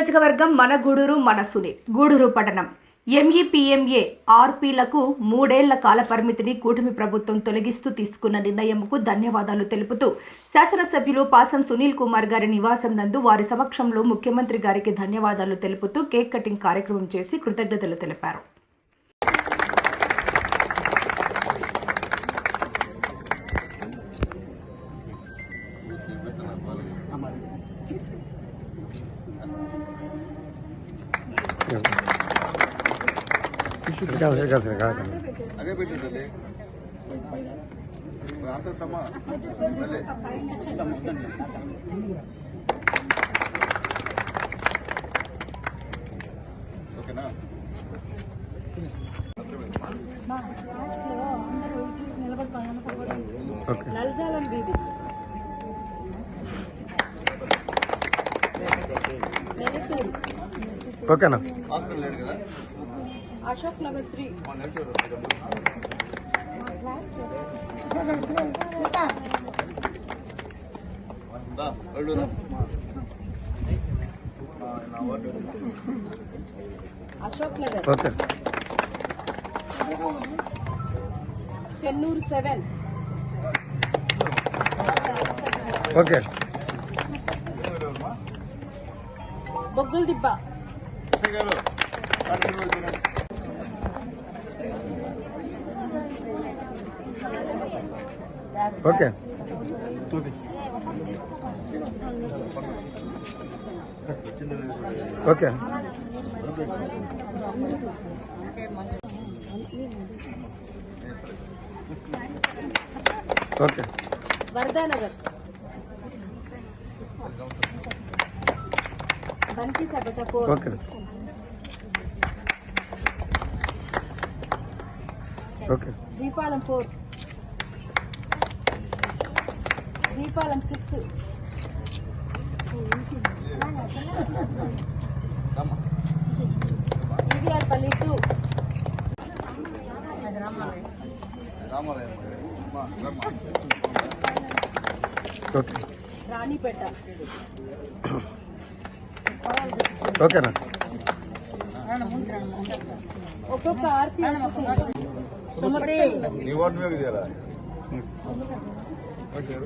నియోజకవర్గం మన గూడూరు మన సునీల్. గూడూరు పట్టణం. ఎంఈపీఎంఏ ఆర్పీలకు మూడేళ్ళ కాల పరిమితిని కూటమి ప్రభుత్వం తొలగిస్తూ తీసుకున్న నిర్ణయంకు ధన్యవాదాలు తెలుపుతూ శాసనసభ్యులు పాసం సునీల్ కుమార్ గారి నివాసం నందు వారి సమక్షంలో ముఖ్యమంత్రి గారికి ధన్యవాదాలు తెలుపుతూ కేక్ కటింగ్ కార్యక్రమం చేసి కృతజ్ఞతలు తెలిపారు. ఓకేనా? ఓకే. నల్జాలం వీధి నెల్లూరు ఓకేనా? హాస్పిటల్ లేడు కదా? Ashok Nagar three Ashok Nagar Chennur seven. Okay. बग्गल दिब्बा। ఓకే. ఓకే. ఓకే. వరదానగర్. బంతి సబట four okay. Okay. Deepalam four Deepalam six. EVR పల్లి టూ రాణిపేట ఓకేనా ఒక్కొక్క ఆర్పీ వచ్చేసి ఓకే.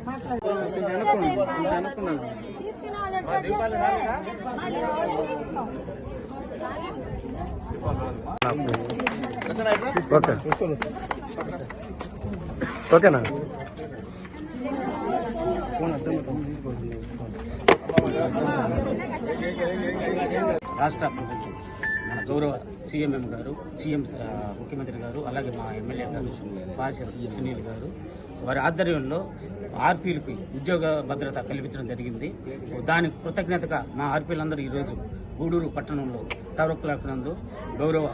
ఓకేనా? రాష్ట్ర ప్రభుత్వం మన గౌరవ సీఎంఎం గారు సీఎం ముఖ్యమంత్రి గారు అలాగే మా ఎమ్మెల్యే గారు పాశ సునీల్ గారు వారి ఆధ్వర్యంలో ఆర్పీలకి ఉద్యోగ భద్రత కల్పించడం జరిగింది. దానికి కృతజ్ఞతగా మా ఆర్పీలందరూ ఈరోజు గూడూరు పట్టణంలో టవర్ క్లాక్ నందు గౌరవ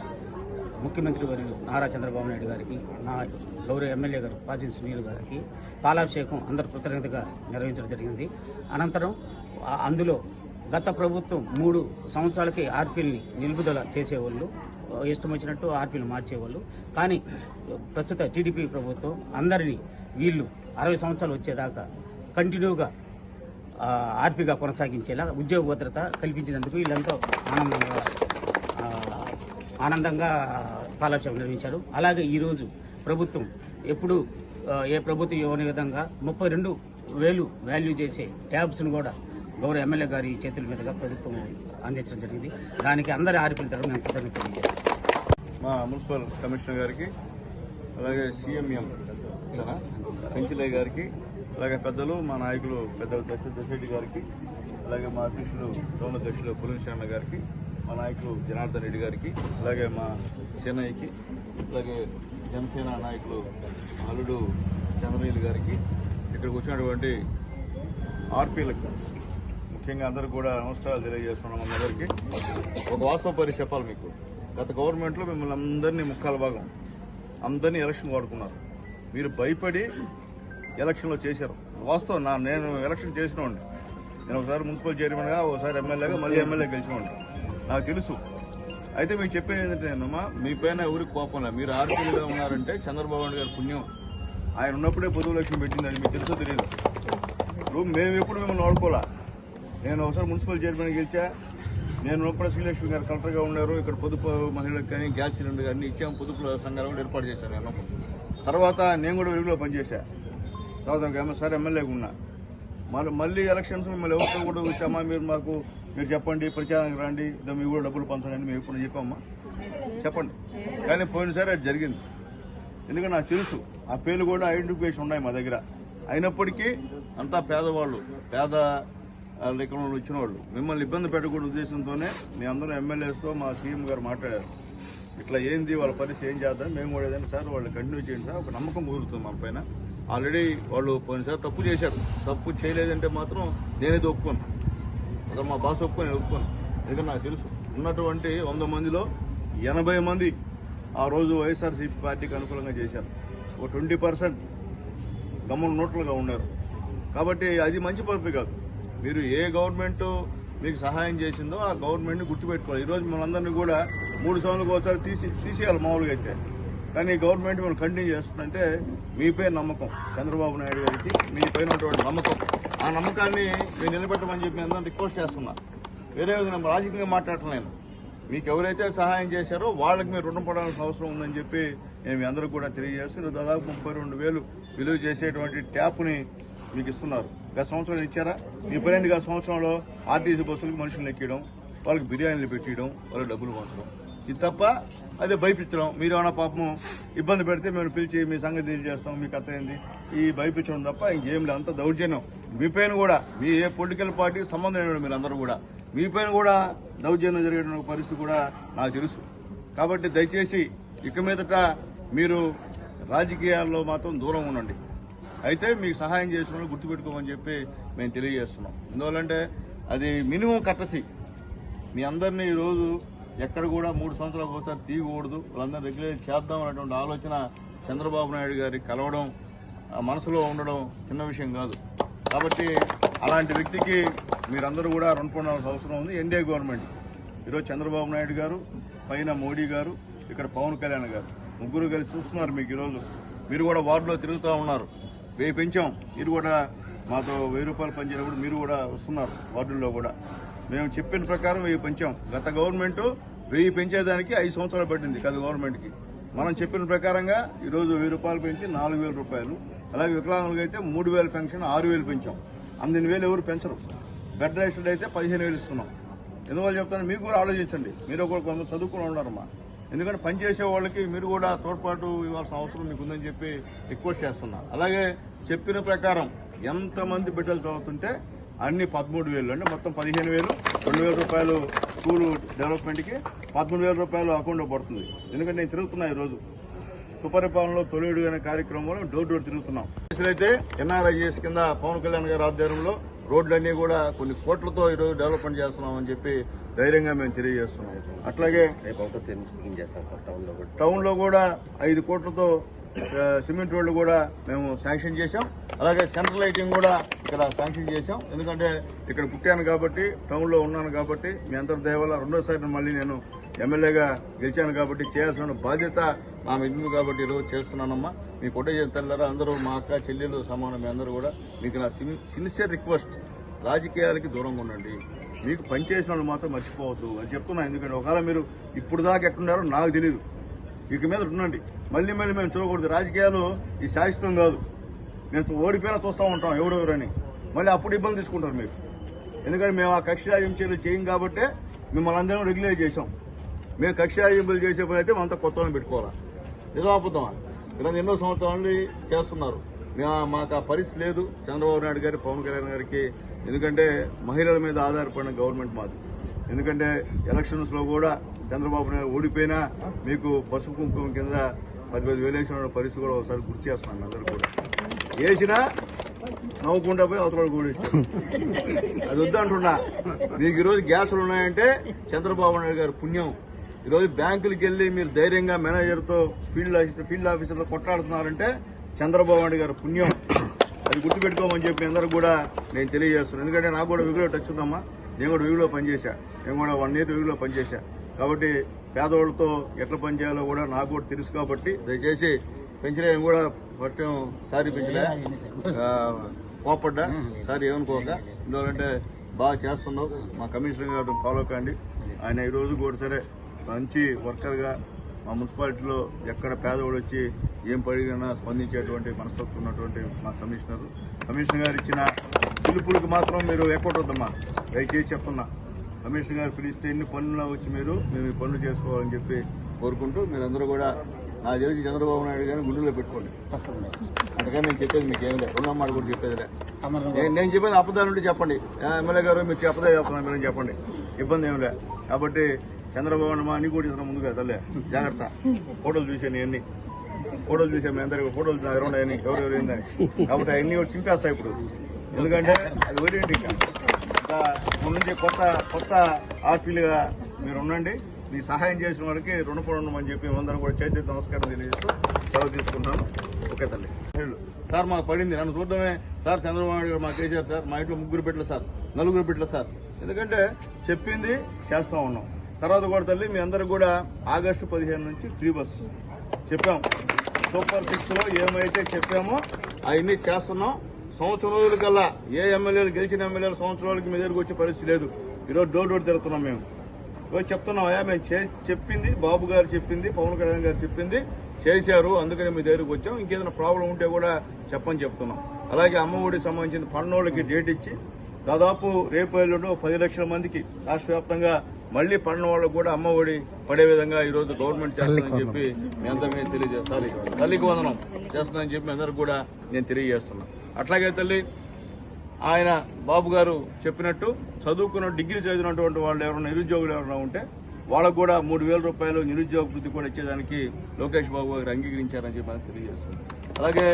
ముఖ్యమంత్రి వర్యులు నారా చంద్రబాబు నాయుడు గారికి మా గౌరవ ఎమ్మెల్యే గారు పాజీ సునీల్ గారికి పాలాభిషేకం అందరు కృతజ్ఞతగా నిర్వహించడం జరిగింది. అనంతరం అందులో గత ప్రభుత్వం మూడు సంవత్సరాలకి ఆర్పీల్ని నిలుపుదల చేసేవాళ్ళు. ఇష్టం వచ్చినట్టు ఆర్పీలు మార్చేవాళ్ళు. కానీ ప్రస్తుత టీడీపీ ప్రభుత్వం అందరినీ వీళ్ళు అరవై సంవత్సరాలు వచ్చేదాకా కంటిన్యూగా ఆర్పీగా కొనసాగించేలా ఉద్యోగ భద్రత కల్పించినందుకు వీళ్ళంతా ఆనందంగా ఆనందంగా కాలక్షేపం నిర్వహించారు. అలాగే ఈరోజు ప్రభుత్వం ఎప్పుడు ఏ ప్రభుత్వం ఇవ్వని విధంగా ముప్పై రెండు వేలు వాల్యూ చేసే ట్యాబ్స్ను కూడా గౌరవ ఎమ్మెల్యే గారి చేతుల మీదుగా ప్రభుత్వం అందించడం జరిగింది. దానికి అందరి ఆర్పీల తరఫున నేను మా మున్సిపల్ కమిషనర్ గారికి అలాగే సీఎంఎం పెంచిలయ్య గారికి అలాగే పెద్దలు మా నాయకులు పెద్ద దశ దశరెడ్డి గారికి అలాగే మా అధ్యక్షులు గౌరవ అధ్యక్షులు పులిన్ గారికి మా నాయకులు జనార్దన్ రెడ్డి గారికి అలాగే మా సేనయ్యకి అలాగే జనసేన నాయకులు అల్లుడు చంద్రనీల్ గారికి ఇక్కడికి వచ్చినటువంటి ఆర్పీలకు ముఖ్యంగా అందరూ కూడా నమస్కారాలు తెలియజేస్తున్నాం అందరికీ. ఒక వాస్తవ పరి చెప్పాలి మీకు. గత గవర్నమెంట్లో మిమ్మల్ని అందరినీ ముక్కాల భాగం. అందరినీ ఎలక్షన్ వాడుకున్నారు. మీరు భయపడి ఎలక్షన్లో చేశారు. వాస్తవం నా నేను ఎలక్షన్ చేసినోండి నేను ఒకసారి మున్సిపల్ చైర్మన్గా ఒకసారి ఎమ్మెల్యేగా మళ్ళీ ఎమ్మెల్యే గెలిచినోండి నాకు తెలుసు. అయితే మీకు చెప్పేది ఏంటంటే నేనమ్మా మీ పైన ఎవరికి కోపం లేదు. మీరు ఆర్పీలుగా ఉన్నారంటే చంద్రబాబు నాయుడు గారి పుణ్యం. ఆయన ఉన్నప్పుడే పొదువు లక్ష్యం పెట్టిందని మీకు తెలుసో తెలియదు. ఇప్పుడు మేము ఎప్పుడు మిమ్మల్ని వాడుకోవాలా? నేను ఒకసారి మున్సిపల్ చైర్మన్ గెలిచా. నేను లోపల శ్రీలక్ష్మి గారు కలెక్టర్గా ఉన్నారు. ఇక్కడ పొదుపు మహిళలకు కానీ గ్యాస్ సిలిండర్ కానీ ఇచ్చాము పొదుపు సంఘాలు కూడా ఏర్పాటు చేశాను నేను తర్వాత నేను కూడా వెలుగులో పనిచేశా. తర్వాత ఒక సార్ ఎమ్మెల్యేగా ఉన్నా. మళ్ళీ మళ్ళీ ఎలక్షన్స్ మిమ్మల్ని ఎవరితో కూడా వచ్చామా? మీరు మాకు మీరు చెప్పండి ప్రచారానికి రండి. మీ కూడా డబ్బులు పంచండి అని మేము ఎప్పుడు చెప్పామా? చెప్పండి. కానీ పోయినసారి అది జరిగింది. ఎందుకంటే నాకు తెలుసు ఆ పేర్లు కూడా ఐడెంటిఫికేషన్ ఉన్నాయి మా దగ్గర. అయినప్పటికీ అంతా పేదవాళ్ళు పేద లెక్కలు వచ్చిన వాళ్ళు మిమ్మల్ని ఇబ్బంది పెట్టకూడదు ఉద్దేశంతోనే మీ అందరూ ఎమ్మెల్యేస్తో మా సీఎం గారు మాట్లాడారు. ఇట్లా ఏంది వాళ్ళ పరిస్థితి ఏం చేద్దాం మేము కూడా ఏదైనా సార్ వాళ్ళు కంటిన్యూ చేయండి సార్ ఒక నమ్మకం కుదురుతుంది మన పైన. ఆల్రెడీ వాళ్ళు పోయినసారి తప్పు చేశారు. తప్పు చేయలేదంటే మాత్రం నేనేది ఒప్పుకోను. అక్కడ మా బాస్ ఒప్పుకొని నేను ఒప్పుకోను. ఎందుకంటే నాకు తెలుసు ఉన్నటువంటి వంద మందిలో ఎనభై మంది ఆ రోజు వైఎస్ఆర్సీపీ పార్టీకి అనుకూలంగా చేశారు. ఒక ట్వంటీ పర్సెంట్ గమ్మున నోట్లుగా ఉన్నారు. కాబట్టి అది మంచి పద్ధతి కాదు. మీరు ఏ గవర్నమెంట్ మీకు సహాయం చేసిందో ఆ గవర్నమెంట్ని గుర్తుపెట్టుకోవాలి. ఈరోజు మనందరినీ కూడా మూడు సంవత్సరాలకు ఒకసారి తీసి తీసేయాలి మామూలుగా అయితే. కానీ గవర్నమెంట్ మనం కంటిన్యూ చేస్తుందంటే మీపై నమ్మకం. చంద్రబాబు నాయుడు గారికి మీపైన ఉన్నటువంటి నమ్మకం. ఆ నమ్మకాన్ని మీరు నిలబెట్టమని చెప్పి అందరం రిక్వెస్ట్ చేస్తున్నా. వేరే విధంగా రాజకీయంగా మాట్లాడటం మీకు ఎవరైతే సహాయం చేశారో వాళ్ళకి మీరు రుణం పడాల్సిన అవసరం ఉందని చెప్పి నేను మీ అందరూ కూడా తెలియజేస్తున్నాను దాదాపు ముప్పై రెండు వేలు విలువ చేసేటువంటి ట్యాప్ని మీకు ఇస్తున్నారు. గత సంవత్సరంలో ఇచ్చారా? మీ గత సంవత్సరంలో ఆర్టీసీ బస్సులకు మనుషులు ఎక్కియడం వాళ్ళకి బిర్యానీలు పెట్టడం వాళ్ళకి డబ్బులు పంచడం ఇది తప్ప అదే భయపించడం మీరు ఏమైనా పాపం ఇబ్బంది పెడితే మేము పిలిచి మీ సంగతి తెలియజేస్తాం మీకు అత్త ఏంది? ఈ భయపించడం తప్ప ఇంకేం లేదు. అంత దౌర్జన్యం. మీ పైన కూడా మీ ఏ పొలిటికల్ పార్టీకి సంబంధం లేదు మీరు అందరూ కూడా. మీ పైన కూడా దౌర్జన్యం జరిగే పరిస్థితి కూడా నాకు తెలుసు. కాబట్టి దయచేసి ఇక మీదట మీరు రాజకీయాల్లో మాత్రం దూరం ఉండండి. అయితే మీకు సహాయం చేసిన గుర్తుపెట్టుకోమని చెప్పి మేము తెలియజేస్తున్నాం. ఎందువల్లంటే అది మినిమం కట్టసి మీ అందరినీ ఈరోజు ఎక్కడ కూడా మూడు సంవత్సరాలకు ఒకసారి తీయకూడదు. వాళ్ళందరూ రెగ్యులేట్ చేద్దాం అనేటువంటి ఆలోచన చంద్రబాబు నాయుడు గారి కలవడం ఆ మనసులో ఉండడం చిన్న విషయం కాదు. కాబట్టి అలాంటి వ్యక్తికి మీరందరూ కూడా రుణపడాల్సిన అవసరం ఉంది. NDA government. ఈరోజు చంద్రబాబు నాయుడు గారు పైన మోడీ గారు ఇక్కడ పవన్ కళ్యాణ్ గారు ముగ్గురు కలిసి చూస్తున్నారు మీకు ఈరోజు. మీరు కూడా వార్డులో తిరుగుతూ ఉన్నారు. వెయ్యి పెంచాం మీరు కూడా మాతో వెయ్యి రూపాయలు పనిచేయడం మీరు కూడా వస్తున్నారు వార్డుల్లో కూడా. మేము చెప్పిన ప్రకారం వెయ్యి పెంచాం. గత గవర్నమెంట్ వెయ్యి పెంచేదానికి ఐదు సంవత్సరాలు పట్టింది గత గవర్నమెంట్కి. మనం చెప్పిన ప్రకారంగా ఈరోజు వెయ్యి రూపాయలు పెంచి నాలుగు వేల రూపాయలు. అలాగే వికలాంగులకు అయితే మూడు వేల పెన్షన్ ఆరు వేలు పెంచాం. అందిన వేలు ఎవరు పెంచరు. బెడ్ రెస్టెడ్ అయితే పదిహేను వేలు ఇస్తున్నాం. ఎందువల్ల చెప్తాను మీకు కూడా ఆలోచించండి. మీరు కూడా కొంత చదువుకుని ఉన్నారమ్మా ఎందుకంటే పనిచేసే వాళ్ళకి మీరు కూడా తోడ్పాటు ఇవ్వాల్సిన అవసరం మీకు ఉందని చెప్పి రిక్వెస్ట్ చేస్తున్నా. అలాగే చెప్పిన ప్రకారం ఎంతమంది బిడ్డలు చదువుతుంటే అన్ని పదమూడు వేలు అంటే మొత్తం పదిహేను వేలు రెండు వేల రూపాయలు స్కూల్ డెవలప్మెంట్కి పదమూడు వేల రూపాయలు అకౌంట్లో పడుతుంది. ఎందుకంటే నేను తిరుగుతున్నా ఈరోజు. సుపరిపాలనలో తొలిడు అనే కార్యక్రమంలో డోర్ డోర్ తిరుగుతున్నాం. అయితే ఎన్ఆర్ఐఎస్ కింద పవన్ కళ్యాణ్ గారి ఆధ్వర్యంలో రోడ్లన్నీ కూడా కొన్ని కోట్లతో ఈరోజు డెవలప్మెంట్ చేస్తున్నామని చెప్పి ధైర్యంగా మేము తెలియజేస్తున్నాం. అట్లాగే టౌన్లో కూడా ఐదు కోట్లతో సిమెంట్ రోడ్లు కూడా మేము శాంక్షన్ చేశాం. అలాగే సెంట్రల్ లైటింగ్ కూడా ఇక్కడ శాంక్షన్ చేశాం. ఎందుకంటే ఇక్కడ పుట్టాను కాబట్టి టౌన్లో ఉన్నాను కాబట్టి మీ అందరి దయవల్ల రెండోసారి మళ్ళీ నేను ఎమ్మెల్యేగా గెలిచాను కాబట్టి చేయాల్సిన బాధ్యత నా మీద ఉంది కాబట్టి ఈరోజు చేస్తున్నానమ్మా. మీ కొట్టే తెల్లరా అందరూ మా అక్క చెల్లెలు సమానం మీ అందరూ కూడా మీకు నా సిన్సియర్ రిక్వెస్ట్. రాజకీయాలకి దూరంగా ఉండండి. మీకు పనిచేసిన వాళ్ళు మాత్రం మర్చిపోవద్దు. అని చెప్తున్నాను ఎందుకంటే ఒకవేళ మీరు ఇప్పుడు దాకా ఎట్టున్నారో నాకు తెలియదు ఇక మీద ఉండండి. మళ్ళీ మళ్ళీ మేము చూడకూడదు. రాజకీయాలు ఈ శాశ్వతం కాదు. మేము ఓడిపోయినా చూస్తూ ఉంటాం ఎవడెవరని మళ్ళీ అప్పుడు ఇబ్బంది తీసుకుంటారు మీరు. ఎందుకంటే మేము ఆ కక్ష రాజ్యం చేయం కాబట్టే మిమ్మల్ని అందరం రెగ్యులేట్ చేసాం మేము కక్ష రాజ్యంపులు చేసే పని అయితే మనంతా కొత్త వాళ్ళని పెట్టుకోవాలా. నిజం ఇలా ఎన్నో సంవత్సరాలు చేస్తున్నారు. మేము మాకు ఆ పరిస్థితి లేదు. చంద్రబాబు నాయుడు గారి పవన్ కళ్యాణ్ గారికి. ఎందుకంటే మహిళల మీద ఆధారపడిన గవర్నమెంట్ మాది. ఎందుకంటే ఎలక్షన్స్లో కూడా చంద్రబాబు నాయుడు ఓడిపోయినా మీకు పసుపు కుంకుమ కింద పది పది వేలు వేసిన పరిస్థితి కూడా ఒకసారి గుర్తు చేస్తున్నాను అందరూ కూడా. వేసినా నవ్వుకుంటా పోయి అవతల కూడా ఇచ్చాను అది వద్దంటున్నా మీకు ఈరోజు గ్యాసులు ఉన్నాయంటే చంద్రబాబు నాయుడు గారి పుణ్యం. ఈరోజు బ్యాంకులకు వెళ్ళి మీరు ధైర్యంగా మేనేజర్తో ఫీల్డ్ ఆఫీసర్ ఫీల్డ్ ఆఫీసర్తో కొట్లాడుతున్నారంటే చంద్రబాబు నాయుడు గారి పుణ్యం. అది గుర్తుపెట్టుకోమని చెప్పి అందరూ కూడా నేను తెలియజేస్తున్నాను. ఎందుకంటే నాకు కూడా విగులో టచ్ ఉందమ్మా. నేను కూడా విగులో పనిచేశా. నేను కూడా వన్ ఇయర్ విగులో పనిచేశా. కాబట్టి పేదవాళ్ళతో ఎట్లా పనిచేయాలో కూడా నాకు కూడా తెలుసు కాబట్టి దయచేసి పెంచలేని కూడా ఫస్ట్ టైం సారీ పెంచలే. కోపడ్డా సారీ ఏమనుకోక. ఎందుకంటే బాగా చేస్తున్నావు. మా కమిషనర్ గారు ఫాలో కండి. ఆయన ఈ రోజు కూడా సరే మంచి వర్కర్గా మా మున్సిపాలిటీలో ఎక్కడ పేదవాడు వచ్చి ఏం పడినా స్పందించేటువంటి మనస్తత్వం ఉన్నటువంటి మా కమిషనర్. కమిషనర్ గారు ఇచ్చిన పిలుపులకు మాత్రం మీరు ఎక్కొట్టొద్దమ్మా. దయచేసి చెప్తున్నా. కమిషనర్ గారు పిలిస్తే ఎన్ని పనులు వచ్చి మీరు? మేము ఈ పనులు చేసుకోవాలని చెప్పి కోరుకుంటూ మీరందరూ కూడా నా తెలిసి చంద్రబాబు నాయుడు గారిని గుండెలో పెట్టుకోండి. అందుకని నేను చెప్పేది మీకు ఏం లేదు. మాట కూడా చెప్పేదిలే నేను నేను చెప్పేది అబద్ధాలు ఉంటే చెప్పండి. ఎమ్మెల్యే గారు మీరు చెప్పదే చెప్తున్నా మీరు చెప్పండి. ఇబ్బంది ఏం లే కాబట్టి చంద్రబాబు నాయుడు మా అన్ని కూడా ఇస్తున్నా ముందుగా తల్లే జాగ్రత్త. ఫోటోలు చూసాను ఇవన్నీ. ఫోటోలు చూసాము మీ అందరికి ఫోటోలు దగ్గర ఉన్నాయని ఎవరు ఎవరు ఏందని. కాబట్టి అవన్నీ కూడా చింపేస్తాయి ఇప్పుడు. ఎందుకంటే అది ఇంకా ముందు నుంచి కొత్త కొత్త ఆర్పీలుగా మీరు ఉండండి. మీ సహాయం చేసిన వాడికి రుణపడి అని చెప్పి అందరం కూడా చైతన్య నమస్కారం తెలియజేస్తూ సెలవు తీసుకుంటాను ఓకే తల్లి. సార్ మాకు పడింది. నన్ను చూడడమే సార్ చంద్రబాబు నాయుడు గారు మాకు వేసారు సార్. మా ఇంట్లో ముగ్గురు పెట్టలే సార్. నలుగురు పెట్టలే సార్. ఎందుకంటే చెప్పింది చేస్తా ఉన్నాం. తర్వాత కూడా తల్లి మీ అందరు కూడా ఆగస్టు పదిహేను నుంచి ఫ్రీ బస్. చెప్పాం. సూపర్ సిక్స్లో ఏమైతే చెప్పామో అవన్నీ చేస్తున్నాం. సంవత్సరం రోజుల కల్లా ఏ ఎమ్మెల్యేలు గెలిచిన ఎమ్మెల్యేలు సంవత్సరం రోజులకి మీ దగ్గరికి వచ్చే పరిస్థితి లేదు. ఈరోజు డోర్ డోర్ తిరుగుతున్నాం మేము. ఇవాళ చెప్తున్నాం అయ్యా మేము చెప్పింది బాబు గారు చెప్పింది పవన్ కళ్యాణ్ గారు చెప్పింది చేశారు అందుకని మీ దగ్గరికి వచ్చాం. ఇంకేదైనా ప్రాబ్లం ఉంటే కూడా చెప్పని చెప్తున్నాం. అలాగే అమ్మఒడికి సంబంధించిన పన్నోళ్ళకి డేట్ ఇచ్చి దాదాపు రేపు ఎల్లుండి పది లక్షల మందికి రాష్ట్ర వ్యాప్తంగా మళ్ళీ పడిన వాళ్ళకు కూడా అమ్మఒడి పడే విధంగా ఈ రోజు గవర్నమెంట్ చేస్తుందని చెప్పి మీ అందరికీ తెలియజేస్తాను తల్లికి వందనం చేస్తుందని చెప్పి అందరికి కూడా నేను తెలియజేస్తున్నా. అట్లాగే తల్లి ఆయన బాబు గారు చెప్పినట్టు చదువుకున్న డిగ్రీ చదివినటువంటి వాళ్ళు ఎవరైనా నిరుద్యోగులు ఎవరైనా ఉంటే వాళ్ళకు కూడా మూడు వేల రూపాయలు నిరుద్యోగ వృద్ధి కూడా ఇచ్చేదానికి లోకేష్ బాబు గారు అంగీకరించారని చెప్పి మనకు తెలియజేస్తుంది. అలాగే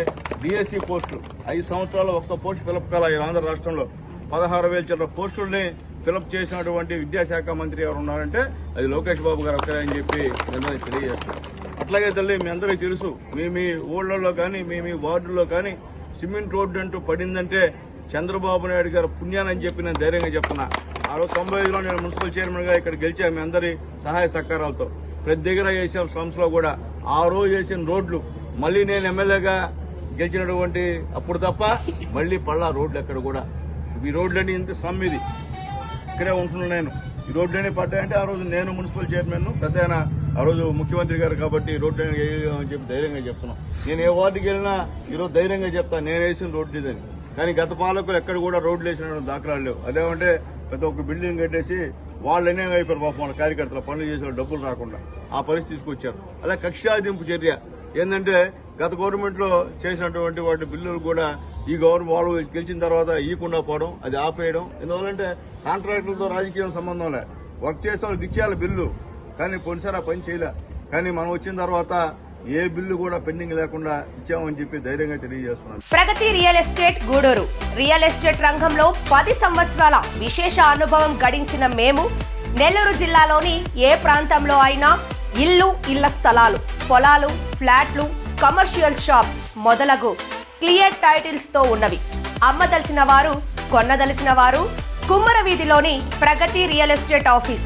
డిఎస్సి పోస్టులు ఐదు సంవత్సరాలు ఒక్క పోస్ట్ ఫిలప్ కాల ఆంధ్ర రాష్ట్రంలో పదహారు వేల చిల్లర పోస్టుల్ని ఫిలప్ చేసినటువంటి విద్యాశాఖ మంత్రి ఎవరు ఉన్నారంటే అది లోకేష్ బాబు గారు ఒక్కరే అని చెప్పి అందరికీ తెలియజేస్తున్నారు అట్లాగే తల్లి మీ అందరికీ తెలుసు మీ మీ ఊళ్ళల్లో కానీ మీ మీ వార్డుల్లో కానీ సిమెంట్ రోడ్డు అంటూ పడిందంటే చంద్రబాబు నాయుడు గారు పుణ్యానని చెప్పి నేను ధైర్యంగా చెప్తున్నా. ఆ రోజు తొంభై ఐదులో నేను మున్సిపల్ చైర్మన్గా ఇక్కడ గెలిచా మీ అందరి సహాయ సహకారాలతో. ప్రతి దగ్గర చేసాం స్లమ్స్లో కూడా ఆ రోజు చేసిన రోడ్లు మళ్ళీ నేను ఎమ్మెల్యేగా గెలిచినటువంటి అప్పుడు తప్ప మళ్ళీ పళ్ళ రోడ్లు ఎక్కడ కూడా. ఈ రోడ్లన్నీ ఇంత స్లమ్ ఇది. ఇక్కడే ఉంటున్నాను నేను. ఈ రోడ్లన్నీ పడ్డాయంటే ఆ రోజు నేను మున్సిపల్ చైర్మన్ పెద్ద ఆ రోజు ముఖ్యమంత్రి గారు కాబట్టి రోడ్డు అని చెప్పి ధైర్యంగా చెప్తున్నాం. నేను ఏ వార్డుకి వెళ్ళినా ఈరోజు ధైర్యంగా చెప్తాను నేను వేసిన రోడ్డు ఇదని కానీ గత పాలకులు ఎక్కడ కూడా రోడ్లు వేసిన దాఖలాలు లేవు. అదేమంటే ప్రతి ఒక్క బిల్డింగ్ కట్టేసి వాళ్ళు ఎన్నేం అయిపోయారు పాపం వాళ్ళ కార్యకర్తలు పనులు చేసే వాళ్ళు డబ్బులు రాకుండా. ఆ పరిస్థితి తీసుకొచ్చారు. అలా కక్షాదింపు చర్య. ఏంటంటే గత గవర్నమెంట్లో చేసినటువంటి వాటి బిల్లులు కూడా ఈ గవర్నమెంట్ వాళ్ళు గెలిచిన తర్వాత ఇవ్వకుండా పోవడం అది ఆపేయడం. ఎందువల్లంటే కాంట్రాక్టులతో రాజకీయం సంబంధం లే. వర్క్ చేసే వాళ్ళకి ఇచ్చేయాలి బిల్లు. కానీ పోయినసారి ఆ పని చేయలే. కానీ మనం వచ్చిన తర్వాత ఏ బిల్లు కూడా పెండింగ్ లేకుండా ఇచ్చామని చెప్పి ధైర్యంగా తెలియజేస్తున్నాను. Pragati real estate Gudur. Real estate రంగంలో పది సంవత్సరాల విశేష అనుభవం గడించిన మేము నెల్లూరు జిల్లాలోని ఏ ప్రాంతంలో అయినా ఇల్లు ఇళ్ళ స్థలాలు పొలాలు ఫ్లాట్లు కమర్షియల్ షాప్స్ మొదలగు క్లియర్ టైటిల్స్తో ఉన్నవి. అమ్మదలిచిన వారు కొన్నదలిచిన వారు కుమ్మర వీధిలోని Pragati real estate office.